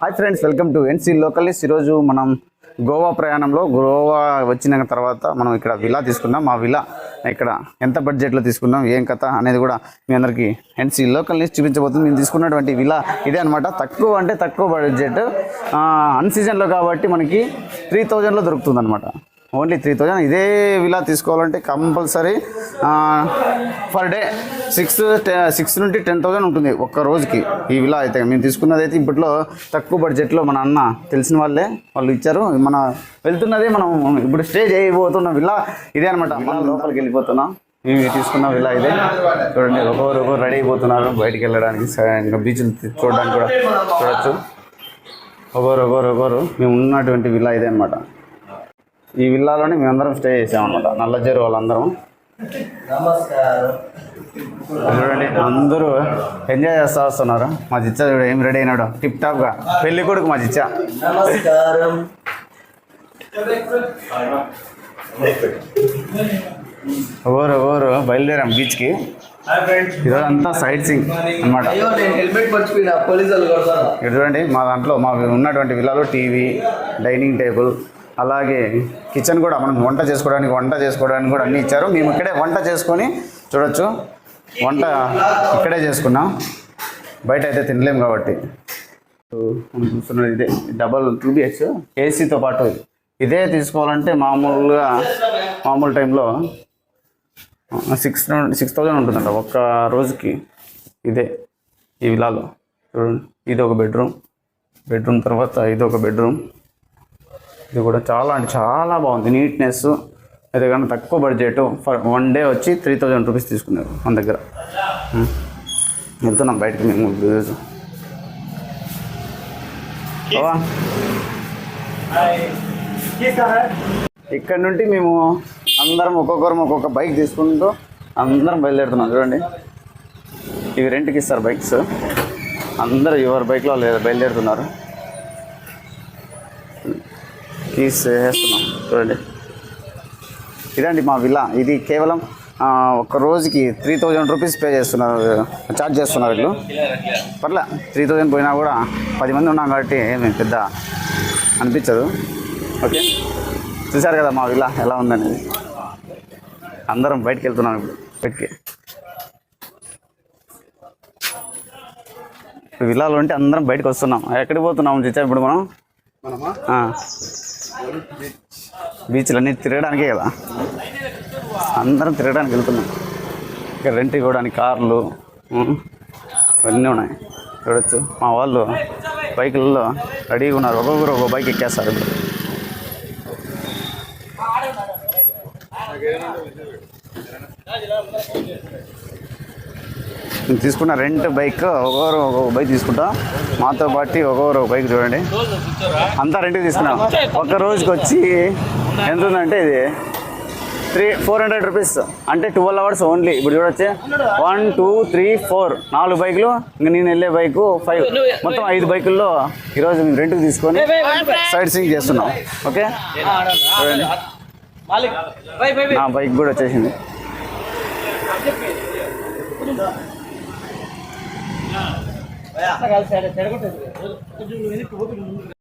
Hi friends welcome to NC localist. ఈరోజు మనం గోవా ప్రయాణంలో గోవా వచ్చిన తర్వాత మనం ఇక్కడ విలా తీసుకున్నాం మా విలా ఇక్కడ ఎంత బడ్జెట్లో తీసుకున్నాం ఏం కథ అనేది కూడా మీ అందరికీ ఎన్సీ లోకల్ని చూపించబోతుంది. మేము తీసుకున్నటువంటి విలా ఇదే అనమాట తక్కువ అంటే తక్కువ బడ్జెట్ అన్ సీజన్లో కాబట్టి మనకి త్రీ థౌజండ్లో దొరుకుతుంది అనమాట ఓన్లీ త్రీ థౌజండ్ ఇదే విలా తీసుకోవాలంటే compulsory per day six six నుండి టెన్ థౌసండ్ ఉంటుంది ఒక్క రోజుకి ఈ విలా అయితే. మేము తీసుకున్నది అయితే ఇప్పట్లో తక్కువ బడ్జెట్లో మన అన్న తెలిసిన వాళ్ళే వాళ్ళు ఇచ్చారు. మన వెళ్తున్నది మనం ఇప్పుడు స్టే చేయబోతున్న విలా ఇదే అనమాట మనం లోపలికి వెళ్ళిపోతున్నాం. మేము తీసుకున్న విలా ఇదే. చూడండి ఒకరు ఒకరు రెడీ అయిపోతున్నారు బయటికి వెళ్ళడానికి ఇంకా బీచ్లు చూడడానికి కూడా చూడొచ్చు. ఒకరు ఒకరు ఒకరు మేము ఉన్నటువంటి విలా ఇదే అనమాట ఈ విల్లాలోనే మేమందరం స్టే చేసామన్నమాట. నల్లజేరు వాళ్ళందరం చూడండి అందరూ ఎంజాయ్ చేస్తా వస్తున్నారు. మా చిచ్చా చూడు ఏం రెడీ అయినాడు. టిప్ టాప్గా. పెళ్ళి కొడుకు మా చిచ్చా. నమస్కారం. ఓరు ఓరు బయలుదేరాం బీచ్కి ఈరోజు అంతా సైట్ సింగ్ అనమాట ఇక్కడ చూడండి మా దాంట్లో మా ఉన్నటువంటి విల్లాలో టీవీ డైనింగ్ టేబుల్ అలాగే కిచెన్ కూడా మనం వంట చేసుకోవడానికి వంట చేసుకోవడానికి కూడా అన్నీ ఇచ్చారు. మేము ఇక్కడే వంట చేసుకొని చూడొచ్చు. వంట ఇక్కడే చేసుకున్నాం. బయట అయితే తినలేం కాబట్టి. మనం చూస్తున్నది ఇదే. డబల్ టూ బిహెచ్ ఏసీతో పాటు ఇదే. తీసుకోవాలంటే మామూలుగా మామూలు టైంలో సిక్స్ సిక్స్ థౌజండ్ ఉంటుందంట ఒక్క రోజుకి. ఇదే ఈ విలాలో. చూడండి. ఇది ఒక బెడ్రూమ్. బెడ్రూమ్ తర్వాత ఇది ఒక బెడ్రూమ్. ఇది కూడా చాలా అంటే చాలా బాగుంది. నీట్నెస్ అయితే తక్కువ బడ్జెట్ ఫర్ వన్ డే వచ్చి త్రీ థౌజండ్ రూపీస్ తీసుకున్నారు మన దగ్గర. వెళ్తున్నాం బయటకి మేము ఈరోజు ఇక్కడ నుండి మేము అందరం ఒక్కొక్కరం ఒక్కొక్క బైక్ తీసుకుంటూ అందరం బయలుదేరుతున్నాం. చూడండి. ఇవి రెంట్కి ఇస్తారు బైక్స్ అందరూ ఎవరి బైక్లో లేదు బయలుదేరుతున్నారు. కీస్ వేస్తున్నాం చూడండి ఇదండి మా విల్లా ఇది కేవలం ఆ, ఒక్క రోజుకి త్రీ థౌజండ్ రూపీస్ పే చేస్తున్నారు ఛార్జ్ చేస్తున్నారు వీళ్ళు. పర్లే త్రీ థౌజండ్ పోయినా కూడా పది మంది ఉన్నాం కాబట్టి ఏమి పెద్ద అనిపించదు. ఓకే చూశారు కదా మా విల్లా ఎలా ఉందనేది? అందరం బయటికి వెళ్తున్నాం ఇప్పుడు. బయటికి. విల్లాలో ఉంటే అందరం బయటకు వస్తున్నాం. ఎక్కడికి పోతున్నాం చిచ్చా? ఇప్పుడు మనం. బీచ్లు అన్నీ తిరగడానికే కదా. అందరం తిరగడానికి వెళ్తున్నాం. ఇక్కడ రెంట్ ఇవ్వడానికి కార్లు ఉం, ఇవన్నీ ఉన్నాయి. చూడొచ్చు. మా వాళ్ళు బైకులలో రెడీగా ఉన్నారు. ఒక్కొక్కరు ఒక్కొక్క బైక్ ఎక్కేస్తారు. ఇప్పుడు తీసుకున్న రెంట్ బైక్ ఒక్కొక్కరు ఒక్కొక్క బైక్ తీసుకుంటాం. మాతో పాటు ఒక్కొక్కరు ఒక బైక్ చూడండి. అంతా రెంట్కి తీసుకున్నాం. ఒక్క రోజుకి వచ్చి ఎంత ఉందంటే ఇది? Three four hundred rupees. అంటే ట్వెల్వ్ అవర్స్ ఓన్లీ. ఇప్పుడు చూడొచ్చు. One two three four. నాలుగు బైకులు. ఇంకా నేను వెళ్ళే బైకు ఫైవ్. మొత్తం ఐదు బైకుల్లో ఈరోజు మేము రెంట్కి తీసుకొని సైడ్ సింగ్ చేస్తున్నాం. ఓకే? నా బైక్ కూడా వచ్చేసింది. అట్లా కాదు సార్ చెడగొట్టేది కొంచెం వెనక్కి పోతుంది